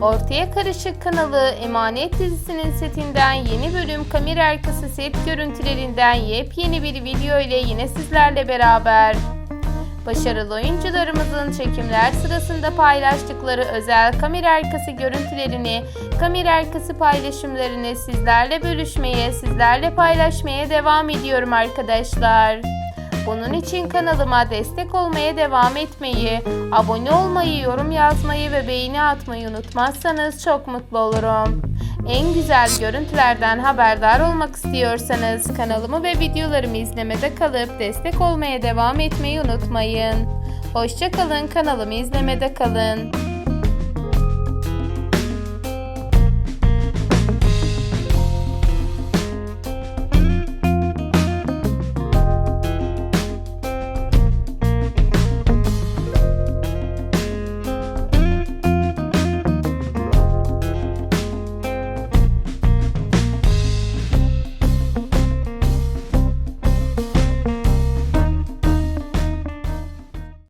Ortaya Karışık kanalı Emanet dizisinin setinden yeni bölüm kamera arkası set görüntülerinden yepyeni bir video ile yine sizlerle beraber. Başarılı oyuncularımızın çekimler sırasında paylaştıkları özel kamera arkası görüntülerini, kamera arkası paylaşımlarını sizlerle bölüşmeye, sizlerle paylaşmaya devam ediyorum arkadaşlar. Bunun için kanalıma destek olmaya devam etmeyi, abone olmayı, yorum yazmayı ve beğeni atmayı unutmazsanız çok mutlu olurum. En güzel görüntülerden haberdar olmak istiyorsanız kanalımı ve videolarımı izlemede kalıp destek olmaya devam etmeyi unutmayın. Hoşçakalın kanalımı izlemede kalın.